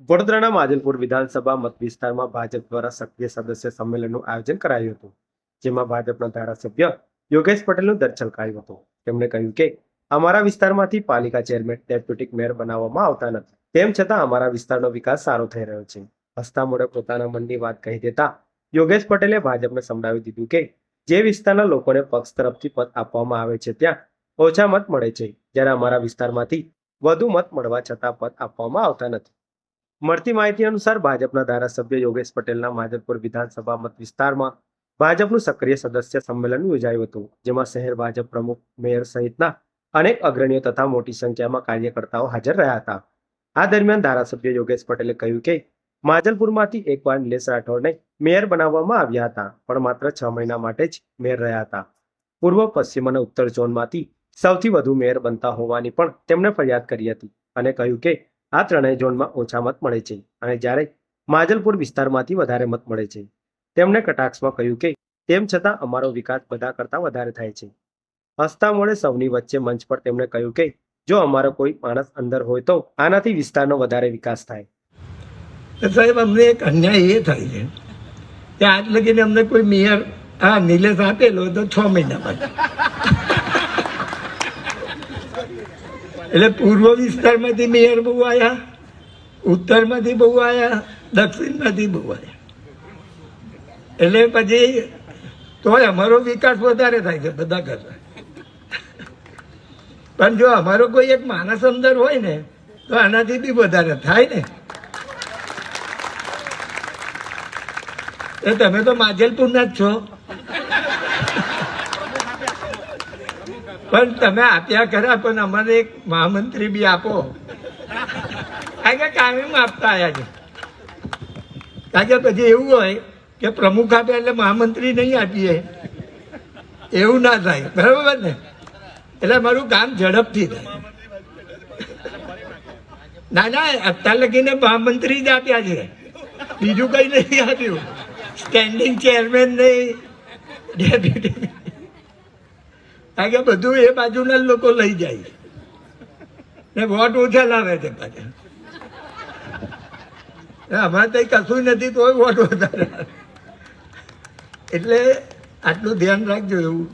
વડોદરાના માજલપુર વિધાનસભા મત વિસ્તારમાં ભાજપ દ્વારા સક્રિય સદસ્ય સંમેલનનું આયોજન કરાયું હતું, જેમાં ભાજપના ધારાસભ્ય યોગેશ પટેલનું દર્શન છલકાયું હતું. તેમણે કહ્યું કે, અમારા વિસ્તારમાંથી પાલિકા ચેરમેન, ડેપ્યુટી મેયર બનાવવામાં આવતા નથી. તેમ છતાં અમારા વિસ્તારનો વિકાસ સારો થઈ રહ્યો છે. હસતા મોડે પોતાના મનની વાત કહી દેતા યોગેશ પટેલે ભાજપને સમજાવી દીધું કે, જે વિસ્તારના લોકોને પક્ષ તરફથી પદ આપવામાં આવે છે, ત્યાં ઓછા મત મળે છે. જ્યારે અમારા વિસ્તારમાંથી વધુ મત મળવા છતાં પદ આપવામાં આવતા નથી. મળતી માહિતી અનુસાર ભાજપના ધારાસભ્ય યોગેશ પટેલના માજલપુર વિધાનસભા મત વિસ્તારમાં ભાજપનું સક્રિય સદસ્ય સંમેલન યોજાયું હતું, જેમાં શહેર ભાજપ પ્રમુખ, મેયર સહિતના અનેક અગ્રણીઓ તથા મોટી સંખ્યામાં કાર્યકર્તાઓ હાજર રહ્યા હતા. આ દરમિયાન ધારાસભ્ય યોગેશ પટેલે કહ્યું કે, માજલપુરમાંથી એકવાર નિલેશ રાઠોડને મેયર બનાવવામાં આવ્યા હતા, પણ માત્ર છ મહિના માટે જ મેયર રહ્યા હતા. પૂર્વ, પશ્ચિમ અને ઉત્તર ઝોનમાંથી સૌથી વધુ મેયર બનતા હોવાની પણ તેમણે ફરિયાદ કરી હતી અને કહ્યું કે આ ત્રણેય ઝોનમાં ઓછા મત મળે છે અને જ્યારે માજલપુર વિસ્તારમાંથી વધારે મત મળે છે. તેમણે કટાક્ષમાં કહ્યું કે તેમ છતાં અમારો વિકાસ બધા કરતાં વધારે થાય છે. હસતા મોડે સૌની વચ્ચે મંચ પર તેમણે કહ્યું કે જો અમારો કોઈ માણસ અંદર હોય તો આનાથી વિસ્તારનો વધારે વિકાસ થાય. સાહેબ, અમને એક અન્યાય એ થાય છે કે આજ લગીને અમને કોઈ મેયર હા નિલેશ આપેલો તો છ મહિના પછી. એટલે પૂર્વ વિસ્તારમાંથી મેયર બહુ આવ્યા ઉત્તરમાંથી બહુ આવ્યા દક્ષિણમાંથી બહુ આવ્યા એટલે પછી તોય અમારો વિકાસ વધારે થાય છે બધા કરતા. પણ જો અમારો કોઈ એક માણસ અંદર હોય ને, તો આનાથી બી વધારે થાય ને. એ તમે તો માજલપુરના જ છો. પણ તમે આપ્યા ખરા, પણ અમારે એક મહામંત્રી બી આપો. કારણ કે કાયમ આપતા આવ્યા છે. કારણ કે પછી એવું હોય કે પ્રમુખ આપે એટલે મહામંત્રી નહીં આપીએ. એવું ના થાય. બરાબર ને? એટલે મારું કામ ઝડપથી થાય. ના ના, અત્યાર લગીને મહામંત્રી જ આપ્યા છે. બીજું કઈ નહીં આપ્યું. સ્ટેન્ડિંગ ચેરમેન નહીં ડેપ્યુટી કારણ કે બધું એ બાજુના લોકો લઈ જાય ને વોટ ઓછા લાવે છે પાછા. અમારે તો કશું નથી તો વોટ વધારે એટલે આટલું ધ્યાન રાખજો એવું.